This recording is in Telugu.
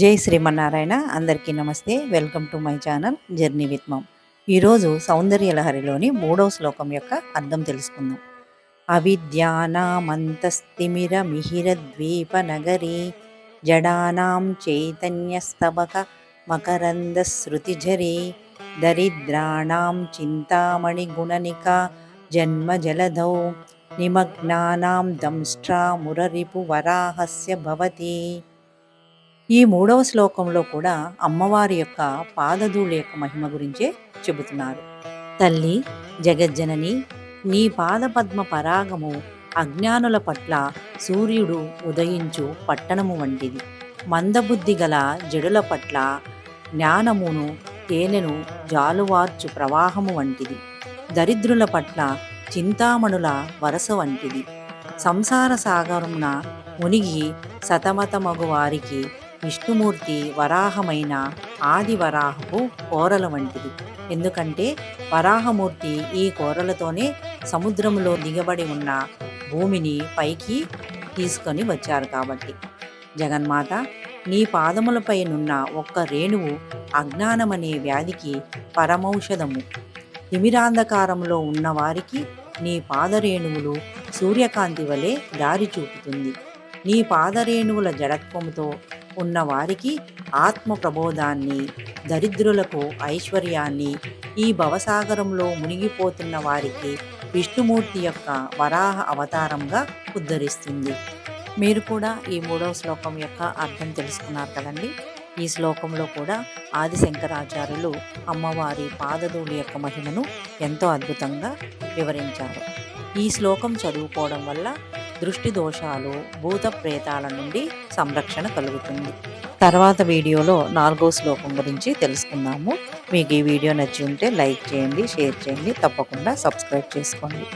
జై శ్రీమన్నారాయణ. అందరికీ నమస్తే. Welcome to my channel journey with mom. ఈరోజు సౌందర్య లహరిలోని మూడవ శ్లోకం యొక్క అర్థం తెలుసుకుందాం. అవిద్యానామంతస్తిమిర మిహిర ద్వీప నగరీ జడానాం చైతన్యస్తబక మకరంద శృతిఝరీ దరిద్రాణాం చింతామణి గుణనిక జన్మ జలధౌ నిమగ్నానాం దంష్ట్రా మురరిపు వరాహస్య భవతి ఈ మూడవ శ్లోకంలో కూడా అమ్మవారి యొక్క పాదధూళి యొక్క మహిమ గురించే చెబుతున్నారు. తల్లి జగజ్జనని నీ పాదపద్మ పరాగము అజ్ఞానుల పట్ల సూర్యుడు ఉదయించు పట్టణము వంటిది. మందబుద్ధి గల జడుల పట్ల జ్ఞానమును తేనెను జాలువార్చు ప్రవాహము వంటిది. దరిద్రుల పట్ల చింతామణుల వరస వంటిది. సంసార సాగరమున మునిగి సతమతమగు వారికి విష్ణుమూర్తి వరాహమైన ఆది వరాహపు కోరల వంటిది. ఎందుకంటే వరాహమూర్తి ఈ కోరలతోనే సముద్రంలో దిగబడి ఉన్న భూమిని పైకి తీసుకొని వచ్చారు కాబట్టి. జగన్మాత నీ పాదములపైనున్న ఒక్క రేణువు అజ్ఞానమనే వ్యాధికి పరమౌషధము. తిమిరాంధకారంలో ఉన్నవారికి నీ పాదరేణువులు సూర్యకాంతి వలె దారి చూపుతుంది. నీ పాదరేణువుల జడత్వంతో ఉన్నవారికి ఆత్మ ప్రబోధాన్ని దరిద్రులకు ఐశ్వర్యాన్ని ఈ భవసాగరంలో మునిగిపోతున్న వారికి విష్ణుమూర్తి యొక్క వరాహ అవతారంగా ఉద్ధరిస్తుంది. మీరు కూడా ఈ మూడవ శ్లోకం యొక్క అర్థం తెలుసుకున్నారు కదండి? ఈ శ్లోకంలో కూడా ఆదిశంకరాచార్యులు అమ్మవారి పాదధూళి యొక్క మహిమను ఎంతో అద్భుతంగా వివరించారు. ఈ శ్లోకం చదువుకోవడం వల్ల దృష్టి దోషాలు భూత ప్రేతాల నుండి సంరక్షణ కలుగుతుంది. తర్వాత వీడియోలో నాలుగో శ్లోకం గురించి తెలుసుకుందాము. మీకు ఈ వీడియో నచ్చి ఉంటే లైక్ చేయండి షేర్ చేయండి తప్పకుండా సబ్స్క్రైబ్ చేసుకోండి.